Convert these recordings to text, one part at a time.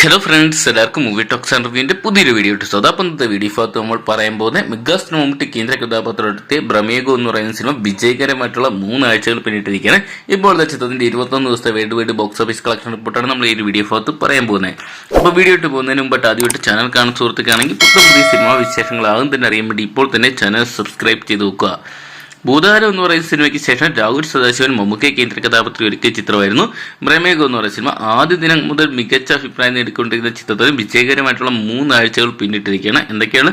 Hello friends എല്ലാവർക്കും movie talks റിവ്യൂവിന്റെ പുതിയൊരു വീഡിയോ ഇട്ടു സോ അപ്പം ഇന്നത്തെ വീഡിയോ ഭാഗത്ത് നമ്മൾ പറയാൻ പോകുന്നത് മെഗാസ്റ്റർ മമ്മൂട്ടി കേന്ദ്ര കഥാപാത്രത്തെ ബ്രഹ്മേഗോ എന്ന് പറയുന്ന സിനിമ വിജയകരമായിട്ടുള്ള മൂന്നാഴ്ചകൾ പിന്നിട്ടിരിക്കുകയാണ്. ഇപ്പോൾ ചിത്രത്തിന്റെ ഇരുപത്തൊന്ന് ദിവസത്തെ world wide box office collection റിപ്പോർട്ടാണ് നമ്മൾ ഈ ഒരു വീഡിയോ ഭാഗത്ത് പറയാൻ പോകുന്നത്. അപ്പോൾ വീഡിയോ ഇട്ട് പോകുന്നതിന് മുമ്പായിട്ട് ആദ്യമായിട്ട് ചാനൽ കാണുന്ന സുഹൃത്തുക്കാണെങ്കിൽ പുതിയ പുതിയ സിനിമാ വിശേഷങ്ങൾ ആദ്യം തന്നെ അറിയാൻ വേണ്ടി ഇപ്പോൾ തന്നെ ചാനൽ സബ്സ്ക്രൈബ് ചെയ്ത് വെക്കുക. ഭൂതാരം എന്ന് പറയുന്ന സിനിമയ്ക്ക് ശേഷം രാഹുൽ സദാശിവൻ മമ്മൂക്കെ കേന്ദ്ര കഥാപാത്രം ഒരുക്കിയ ചിത്രമായിരുന്നു. ബ്രഹ്മേഘം എന്ന് പറയുന്ന സിനിമ ആദ്യ ദിനം മുതൽ മികച്ച അഭിപ്രായം നേടിക്കൊണ്ടിരുന്ന ചിത്രത്തിൽ വിജയകരമായിട്ടുള്ള മൂന്നാഴ്ചകൾ പിന്നിട്ടിരിക്കുകയാണ്. എന്തൊക്കെയാണ്?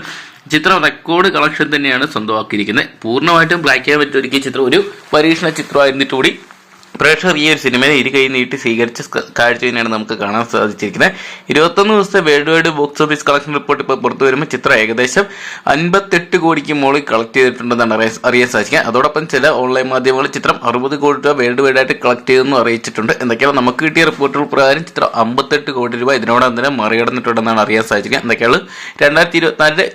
ചിത്രം റെക്കോർഡ് കളക്ഷൻ തന്നെയാണ് സ്വന്തമാക്കിയിരിക്കുന്നത്. പൂർണമായിട്ടും ബ്ലാക്ക് ആൻഡ് വൈറ്റ് ഒരുക്കിയ ചിത്രം ഒരു പരീക്ഷണ ചിത്രമായിരുന്നിട്ട് കൂടി പ്രേക്ഷകർ ഈ ഒരു സിനിമയെ ഇരു കൈ നീട്ടി സ്വീകരിച്ച കാഴ്ച നമുക്ക് കാണാൻ സാധിച്ചിരിക്കുന്നത്. ഇരുപത്തൊന്ന് ദിവസത്തെ worldwide box office collection report ഇപ്പോൾ പുറത്തു വരുമ്പോൾ ചിത്രം ഏകദേശം അൻപത്തെട്ട് കോടിക്ക് മുകളിൽ കളക്ട് ചെയ്തിട്ടുണ്ടെന്നാണ് അറിയാൻ അറിയാൻ സാധിക്കുക. അതോടൊപ്പം ചില ഓൺലൈൻ മാധ്യമങ്ങൾ ചിത്രം അറുപത് കോടി രൂപ വേൾഡ് വൈഡ് ആയിട്ട് കളക്ട് ചെയ്തെന്നും അറിയിച്ചിട്ടുണ്ട്. എന്തൊക്കെയാണ്? നമുക്ക് കിട്ടിയ റിപ്പോർട്ടുകൾ പ്രകാരം ചിത്രം അമ്പത്തെട്ട് കോടി രൂപ ഇതിനോടൊപ്പം തന്നെ മറികടന്നിട്ടുണ്ടെന്നാണ് അറിയാൻ സാധിക്കുക എന്തൊക്കെയാണ് രണ്ടായിരത്തി ഇരുപത്തിനാലിലെ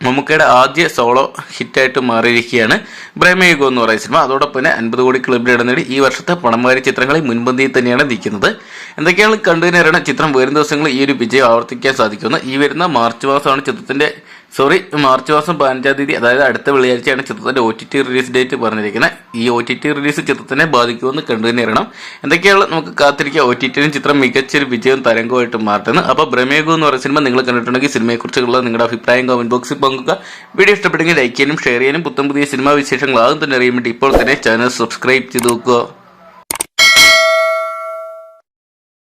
മമ്മൂക്കയുടെ ആദ്യ സോളോ ഹിറ്റായിട്ട് മാറിയിരിക്കുകയാണ് ബ്രഹ്മയുഗം എന്ന് പറയുന്ന സിനിമ. അതോടൊപ്പം തന്നെ അൻപത് കോടി ക്ലബിൽ ഇടം നേടി ഈ വർഷത്തെ പണംവാരി ചിത്രങ്ങളിൽ മുൻപന്തിയിൽ തന്നെയാണ് നിൽക്കുന്നത്. എന്തൊക്കെയാണ് കണ്ടുതന്നെയാണ് ചിത്രം വരും ദിവസങ്ങളിൽ ഈ ഒരു വിജയം ആവർത്തിക്കാൻ സാധിക്കുന്നത്? ഈ വരുന്ന മാർച്ച് മാസമാണ് ചിത്രത്തിന്റെ സോറി മാർച്ച് മാസം പതിനഞ്ചാം തീയതി അതായത് അടുത്ത വെള്ളിയാഴ്ചയാണ് ചിത്രത്തിന്റെ O T T release date പറഞ്ഞിരിക്കുന്നത്. ഈ ഒ ടി ടി റിലീസ് ചിത്രത്തിനെ ബാധിക്കുമെന്ന് കണ്ടുതന്നെയറിയണം എന്തൊക്കെയാണ് നമുക്ക് കാത്തിരിക്കുക? ഒ ടി ടിയിലും ചിത്രം മികച്ചൊരു വിജയം തരംഗമായിട്ട് മാറ്റുന്നത് അപ്പോൾ ബ്രഹ്മേഗു എന്ന് പറയുന്ന സിനിമ നിങ്ങൾ കണ്ടിട്ടുണ്ടെങ്കിൽ സിനിമയെക്കുറിച്ചുള്ള നിങ്ങളുടെ അഭിപ്രായം കമന്റ് ബോക്സിൽ പങ്കുക വീഡിയോ ഇഷ്ടപ്പെട്ടെങ്കിൽ ലൈക്ക് ചെയ്യാനും ഷെയർ ചെയ്യാനും പുത്തൻ പുതിയ സിനിമാ വിശേഷങ്ങൾ ആദ്യം തന്നെ അറിയാൻ വേണ്ടി ഇപ്പോൾ തന്നെ ചാനൽ സബ്സ്ക്രൈബ് ചെയ്ത് നോക്കുക.